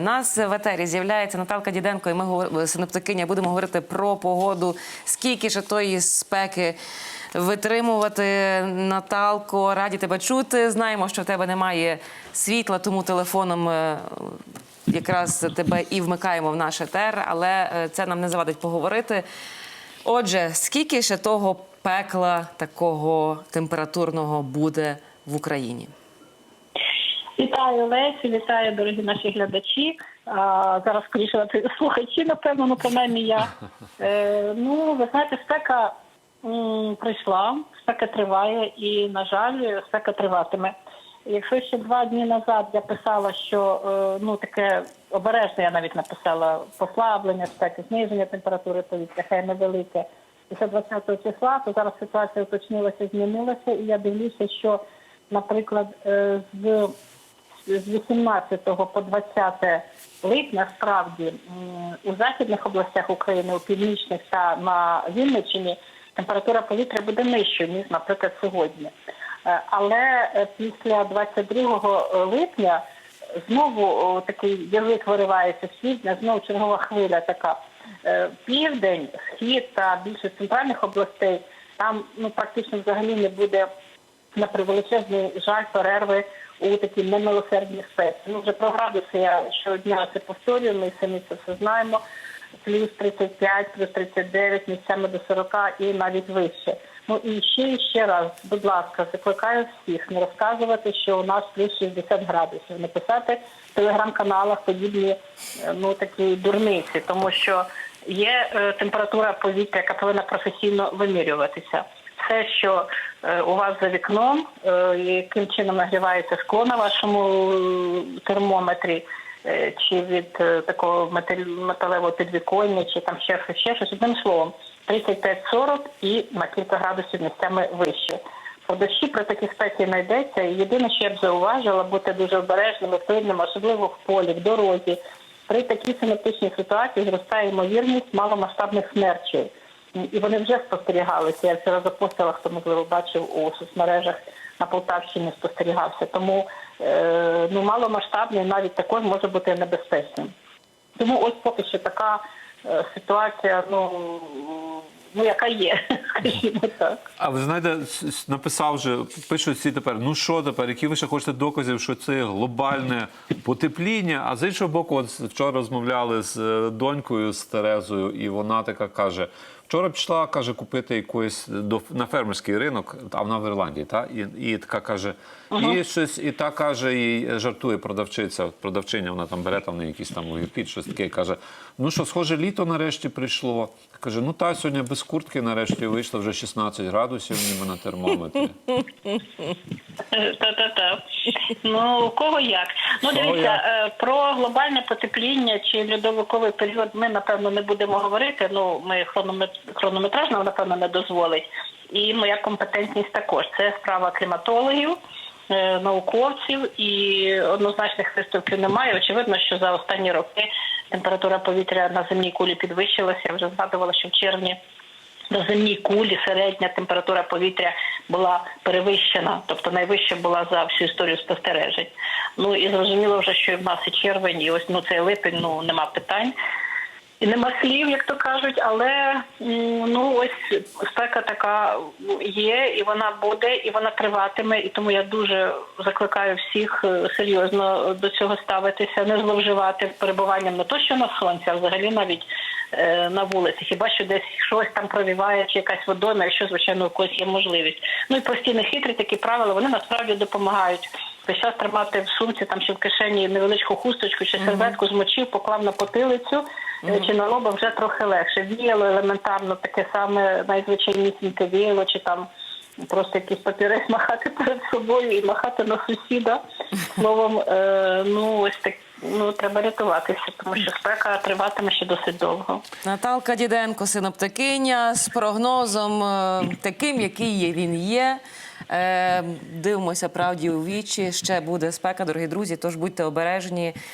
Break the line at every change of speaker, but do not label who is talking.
У нас в етері з'являється Наталка Діденко, і ми говор- синоптикиня будемо говорити про погоду. Скільки ж тої спеки витримувати, Наталко, раді тебе чути. Знаємо, що в тебе немає світла, тому телефоном е, якраз тебе і вмикаємо в наш етер, але е, це нам не завадить поговорити. Отже, скільки ще того пекла такого температурного буде в Україні?
Вітаю Лесю, вітаю, дорогі наші глядачі. А, зараз скоріше слухачі, напевно, ну принаймні я. Е, ну, ви знаєте, спека м, прийшла, спека триває і, на жаль, спека триватиме. Якщо ще два дні назад я писала, що е, ну таке обережно я навіть написала послаблення спеки, зниження температури повітря, хай невелике. Після 20 числа, то зараз ситуація уточнилася, змінилася, і я дивлюся, що, наприклад, е, з з 18 по 20 липня справді у західних областях України, у північних та на Вінниччині температура повітря буде нижчою, ніж, наприклад, сьогодні. Е, Але е, після 22 липня знову такий язик виривається з знову чергова хвиля така. Е, Південь, схід та більше центральних областей там ну практично взагалі не буде на превеличезний жаль перерви у такій немилосердній спеці. Ну вже про градуси я щодня це повторюю, ми самі це все знаємо. Плюс 35, плюс 39, місцями до 40 і навіть вище. Ну і ще і ще раз, будь ласка, закликаю всіх не розказувати, що у нас плюс 60 градусів. Не писати в телеграм-каналах подібні е, ну такі дурниці, тому що є е, температура повітря, яка повинна професійно вимірюватися все, що е, у вас за вікном, е, яким чином нагрівається скло на вашому е, термометрі, чи від такого метал- металевого підвіконня, чи там ще щось, ще щось, одним словом, 35-40 і на кілька градусів місцями вище. По дощі про такі спеці не йдеться. Єдине, що я б зауважила, бути дуже обережними, пильними, особливо в полі, в дорозі. При такій синоптичній ситуації зростає ймовірність маломасштабних смерчів. І вони вже спостерігалися. Я вчора запостила, хто можливо бачив у соцмережах на Полтавщині спостерігався. Тому е, ну маломасштабний навіть також може бути небезпечним. Тому ось поки що така е, ситуація, ну, ну яка є, скажімо так.
А ви знаєте, написав же, пишуть всі тепер, ну що тепер, які ви ще хочете доказів, що це глобальне потепління. А з іншого боку, от вчора розмовляли з е, донькою, з Терезою, і вона така каже: вчора пішла, каже, купити якоїсь до на фермерський ринок, а вона в Ірландії, та і, і така каже, і щось, і та каже, і жартує продавчиця, продавчиня, вона там бере там на якісь там огірки, щось таке, каже: ну що, схоже, літо нарешті прийшло. Каже, ну та сьогодні без куртки нарешті вийшло вже 16 градусів ніби на термометрі.
Та-та-та. Ну, у кого як. Ну, дивіться, е, про глобальне потепління чи льодовиковий період ми, напевно, не будемо говорити. Ну, ми хрономет... хронометраж нам, напевно, не дозволить. І моя компетентність також. Це справа кліматологів, е, науковців і однозначних висновків немає. Очевидно, що за останні роки температура повітря на земній кулі підвищилася. Я вже згадувала, що в червні на земній кулі середня температура повітря була перевищена, тобто найвища була за всю історію спостережень. Ну і зрозуміло вже, що в нас і червень, і ось ну цей липень, ну нема питань. І нема слів, як то кажуть, але ну ось спека така є, і вона буде, і вона триватиме. І тому я дуже закликаю всіх е, серйозно до цього ставитися, не зловживати перебуванням не то, що на сонці, а взагалі навіть на вулиці. Хіба що десь щось там провіває, чи якась водойма, якщо звичайно у когось є можливість. Ну і постійно хитрі такі правила, вони насправді допомагають. Весь час тримати в сумці там чи в кишені невеличку хусточку чи серветку змочив, поклав на потилицю е, чи на лоба вже трохи легше. Віяло елементарно таке саме найзвичайнісіньке віяло, чи там просто якийсь папірець махати перед собою і махати на сусіда. Словом, е, ну ось так ну треба рятуватися, тому що спека триватиме ще досить довго.
Наталка Діденко, синоптикиня, з прогнозом е, таким, який він є. Е, Дивимося правді у вічі. Ще буде спека, дорогі друзі. Тож будьте обережні.